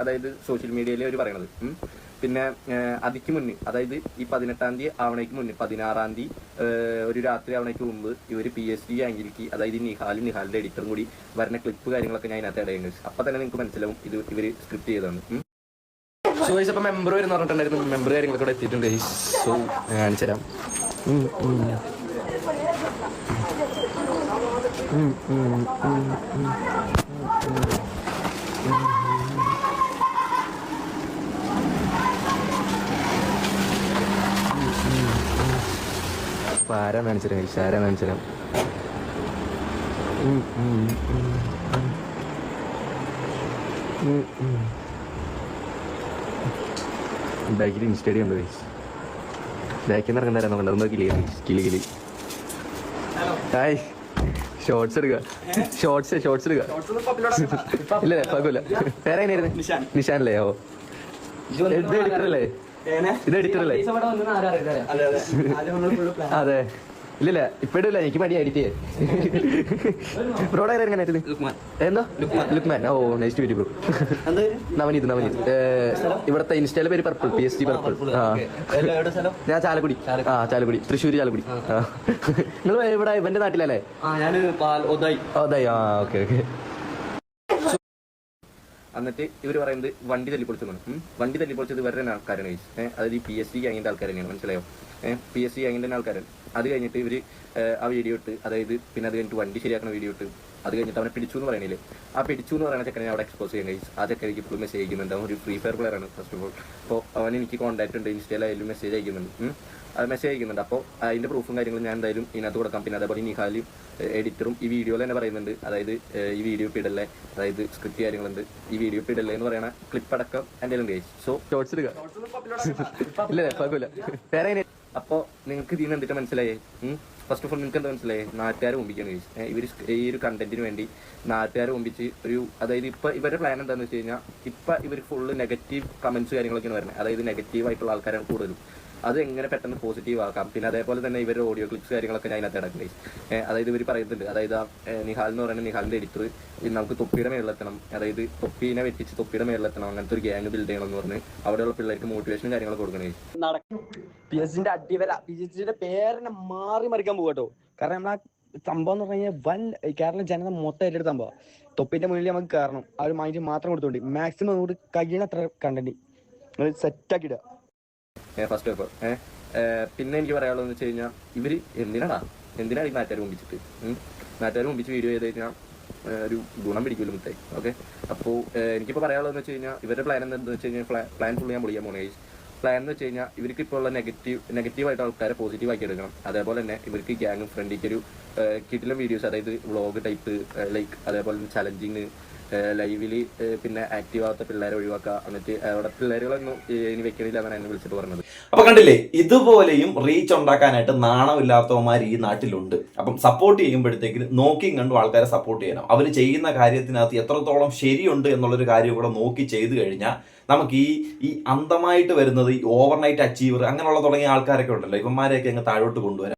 [SPEAKER 9] അതായത് സോഷ്യൽ മീഡിയയിൽ അവർ പറയണത്. പിന്നെ അതിക്ക് മുന്നേ അതായത് ഈ പതിനെട്ടാം തീയതി ആവണേക്ക് മുന്നേ പതിനാറാം തീയതി ഒരു രാത്രി ആവണേക്ക് മുമ്പ് ഇവർ പി എസ് ഡി ആംഗിലേക്ക് അതായത് നിഹാലും നിഹാലിന്റെ എഡിറ്ററും കൂടി വരുന്ന ക്ലിപ്പ് കാര്യങ്ങളൊക്കെ ഞാൻ അതിനകത്ത് ഇടയുണ്ട് അപ്പൊ തന്നെ നിങ്ങൾക്ക് മനസ്സിലാവും ഇത് ഇവർ സ്ക്രിപ്റ്റ് ചെയ്തതാണ്. സോ ഗൈസ് അപ്പോൾ മെമ്പർ വരുന്ന പറഞ്ഞിട്ടുണ്ടായിരുന്നു. മെമ്പർ കാര്യങ്ങളൊക്കെ എത്തിയിട്ടുണ്ട്. ഗൈസ് സോ കാണിച്ചു അപ്പോൾ ഉം, ഉം. ഉം, ഉം. ബാക്കിൽ ഇൻസ്റ്റേഡി ഉണ്ട് ബാക്കിൽ നിന്ന് ഇറങ്ങുന്ന നോക്കണ്ട കിളി കിളി കിളി. ഹായ്. ഷോർട്സ് എടുക്കുക. ഷോർട്സ് ഷോർട്സ് എടുക്കുക. ഇല്ല കുഴപ്പമില്ല. പേരെങ്ങനെയായിരുന്നു നിഷാൻ നിഷാൻ. അല്ലേ ഓ. അല്ലേ? ഇത് എഡിറ്റർ അല്ലേ? അതെ ഇല്ലില്ല ഇപ്പഴില്ല എനിക്ക് മടി എഡിറ്റ് ചെയ്യാൻ. ബ്രോഡ് എങ്ങനെ എന്തോ? ലുക്മാൻ. ഓ next meet bro Navaneeth Navaneeth. ഇവിടുത്തെ ഇൻസ്റ്റയിലെ പേര് purple P S T purple ആ. ഞാൻ ചാലക്കുടി. ആ ചാലക്കുടി. തൃശ്ശൂർ ചാലക്കുടി. നിങ്ങൾ ഇവിടെ ഇവന്റെ നാട്ടിലല്ലേ? അതായി ആ ഓക്കെ ഓക്കെ. എന്നിട്ട് ഇവർ പറയുന്നത് വണ്ടി തല്ലിപ്പൊളിച്ചെന്നാണ്. വണ്ടി തല്ലിപ്പൊളിച്ചത് വേറെ തന്നെ ആൾക്കാരാണ്. ഏഹ് അതായത് ഈ പി എസ് സി ഗ്യാങ്ങിന്റെ ആൾക്കാർ തന്നെയാണ് മനസ്സിലായോ? ഏഹ് പി എസ് സി ഗ്യാങ്ങിന്റെ തന്നെ ആൾക്കാരാണ് അത് കഴിഞ്ഞിട്ട് ഇവർ ആ വീഡിയോ ഇട്ട് അതായത് പിന്നെ അത് കഴിഞ്ഞിട്ട് വണ്ടി ശരിയാക്കുന്ന വീഡിയോ ഇട്ട് അത് കഴിഞ്ഞിട്ട് അവനെ പിടിച്ചു എന്ന് പറയണില്ലേ? ആ പിടിച്ചു എന്ന് പറയുന്ന ചെക്കനെ അവിടെ എക്സ്പോസ് ചെയ്യാൻ കഴിച്ചു ആ ചെക്കനിക്ക് ഇപ്പോൾ മെസ്സേജ് അയക്കുന്നുണ്ട്. അവൻ ഒരു ഫ്രീ ഫയർ പ്ലെയർ ആണ് ഫസ്റ്റ് ഓഫ് ഓൾ അപ്പോൾ അവൻ എനിക്ക് കോൺടാക്ട് ഉണ്ട് ഇൻസ്റ്റയിലായാലും മെസ്സേജ് അയക്കുന്നുണ്ട്. അത് മെസ്സേജ് അയക്കുന്നുണ്ട്. അപ്പോൾ അതിന്റെ പ്രൂഫും കാര്യങ്ങളും ഞാൻ എന്തായാലും ഇതിനകത്ത് കൊടുക്കാം. പിന്നെ അതേപോലെ നിഹാലും എഡിറ്ററും ഈ വീഡിയോയിൽ തന്നെ പറയുന്നുണ്ട്. അതായത് ഈ വീഡിയോ ഇടല്ലേ? അതായത് സ്ക്രിപ്റ്റ് കാര്യങ്ങളുണ്ട്. ഈ വീഡിയോ ഇടല്ലേ എന്ന് പറയണ ക്ലിപ്പ് അടക്കം എന്റെ ഉണ്ട് സോ ഷോർട്സ് എടുക്കുക ഇല്ല കുഴപ്പമില്ല. വേറെ അപ്പോൾ നിങ്ങൾക്ക് ഇതിന് എന്തിട്ട് മനസ്സിലായേ? ഫസ്റ്റ് ഓഫ് ഓൾ നിങ്ങൾക്ക് എന്താ മനസ്സിലായേ? നാട്ടുകാരെ ഒമ്പിക്കാൻ ചോദിച്ചു ഇവർ ഈ ഒരു കണ്ടന്റിന് വേണ്ടി നാട്ടുകാരെ ഒമ്പിച്ച് ഒരു അതായത് ഇപ്പൊ ഇവരുടെ പ്ലാൻ എന്താണെന്ന് വെച്ച് കഴിഞ്ഞാൽ ഇപ്പൊ ഇവർ ഫുള്ള് നെഗറ്റീവ് കമന്റ്സ് കാര്യങ്ങളൊക്കെയാണ് വരുന്നത് അതായത് നെഗറ്റീവ് ആയിട്ടുള്ള ആൾക്കാരാണ് കൂടുതലും. അത് എങ്ങനെ പെട്ടെന്ന് പോസിറ്റീവ് ആക്കാം? പിന്നെ അതേപോലെ തന്നെ ഇവരുടെ ഓഡിയോ ക്ലിപ്സ് കാര്യങ്ങളൊക്കെ ഞാൻ അതിനകത്ത് ഇടക്കുന്നത് അതായത് ഇവർ പറയുന്നുണ്ട് അതായത് നിഹാൽ എന്ന് പറയുന്ന നിഹാലിന്റെ എഡിറ്റർ നമുക്ക് തൊപ്പിയുടെ മേളിലെത്തണം. അതായത് തൊപ്പീനെ വെട്ടിച്ച് തൊപ്പിയുടെ മേളിലെത്തണം അങ്ങനത്തെ ഒരു ഗ്യാങ് ബിൽഡ് ചെയ്യണം എന്ന് പറഞ്ഞ് അവിടെയുള്ള പിള്ളേർക്ക് മോട്ടിവേഷൻ കാര്യങ്ങളൊക്കെ കൊടുക്കണേ
[SPEAKER 8] കാരണം നമ്മളാ സംഭവം എന്ന് പറഞ്ഞു കഴിഞ്ഞാൽ വൻ കേരള ജനത മൊത്തം ഏറ്റെടുത്ത സംഭവം. തൊപ്പിന്റെ മുന്നിൽ നമുക്ക് കയറണം ആ ഒരു മൈൻഡ് മാത്രം കൊടുത്തോണ്ട്. മാക്സിമം നമുക്ക് കഴിയണത്ര കണ്ടന്റ് സെറ്റ് ആക്കി ഇടുക.
[SPEAKER 9] ഫസ്റ്റ് പേപ്പർ ഏഹ് പിന്നെ എനിക്ക് പറയാനുള്ളത് വെച്ച് കഴിഞ്ഞാൽ ഇവർ എന്തിനാടാ? എന്തിനാണ് ഈ നാട്ടുകാർ മുമ്പിച്ചിട്ട്? നാട്ടുകാർ മുമ്പിച്ച് വീഡിയോ ചെയ്ത് കഴിഞ്ഞാൽ ഒരു ഗുണം പിടിക്കുമല്ലോ മുത്തേ. ഓക്കെ? അപ്പോൾ എനിക്കിപ്പോൾ പറയാനുള്ളതെന്ന് വെച്ച് കഴിഞ്ഞാൽ ഇവരുടെ പ്ലാൻ എന്താണെന്ന് വെച്ച് കഴിഞ്ഞാൽ പ്ലാൻ ഫുള്ള് ഞാൻ പൊളിയാൻ പോണേ പ്ലാൻ എന്ന് വെച്ച് കഴിഞ്ഞാൽ ഇവർക്ക് ഇപ്പോൾ ഉള്ള നെഗറ്റീവ് നെഗറ്റീവായിട്ട് ആൾക്കാരെ പോസിറ്റീവ് ആക്കി എടുക്കണം. അതേപോലെ തന്നെ ഇവർക്ക് ഗ്യാങ് ഫ്രണ്ടിക്ക് ഒരു കിട്ടിലും വീഡിയോസ് അതായത് വ്ളോഗ് ടൈപ്പ് ലൈക്ക് അതേപോലെ ചലഞ്ചിങ് ലൈവിൽ പിന്നെ ആക്റ്റീവ് ആവാത്ത പിള്ളേരെ ഒഴിവാക്കുക എന്നിട്ട് അവിടെ പിള്ളേരുകളൊന്നും ഇനി വെക്കണില്ല എന്നാണ് എന്നെ വിളിച്ചിട്ട് പറഞ്ഞത്.
[SPEAKER 5] അപ്പൊ കണ്ടില്ലേ ഇതുപോലെയും റീച്ച് ഉണ്ടാക്കാനായിട്ട് നാണമില്ലാത്തവന്മാർ ഈ നാട്ടിലുണ്ട്. അപ്പം സപ്പോർട്ട് ചെയ്യുമ്പോഴത്തേക്ക് നോക്കി കണ്ടും ആൾക്കാരെ സപ്പോർട്ട് ചെയ്യണം. അവർ ചെയ്യുന്ന കാര്യത്തിനകത്ത് എത്രത്തോളം ശരിയുണ്ട് എന്നുള്ളൊരു കാര്യം കൂടെ നോക്കി ചെയ്തു കഴിഞ്ഞാൽ നമുക്ക് ഈ ഈ അന്തമായിട്ട് വരുന്നത് ഈ ഓവർനൈറ്റ് അച്ചീവർ അങ്ങനെയുള്ള തുടങ്ങിയ ആൾക്കാരൊക്കെ ഉണ്ടല്ലോ. ഇവന്മാരെയൊക്കെ അങ്ങ് താഴോട്ട് കൊണ്ടുവരാം.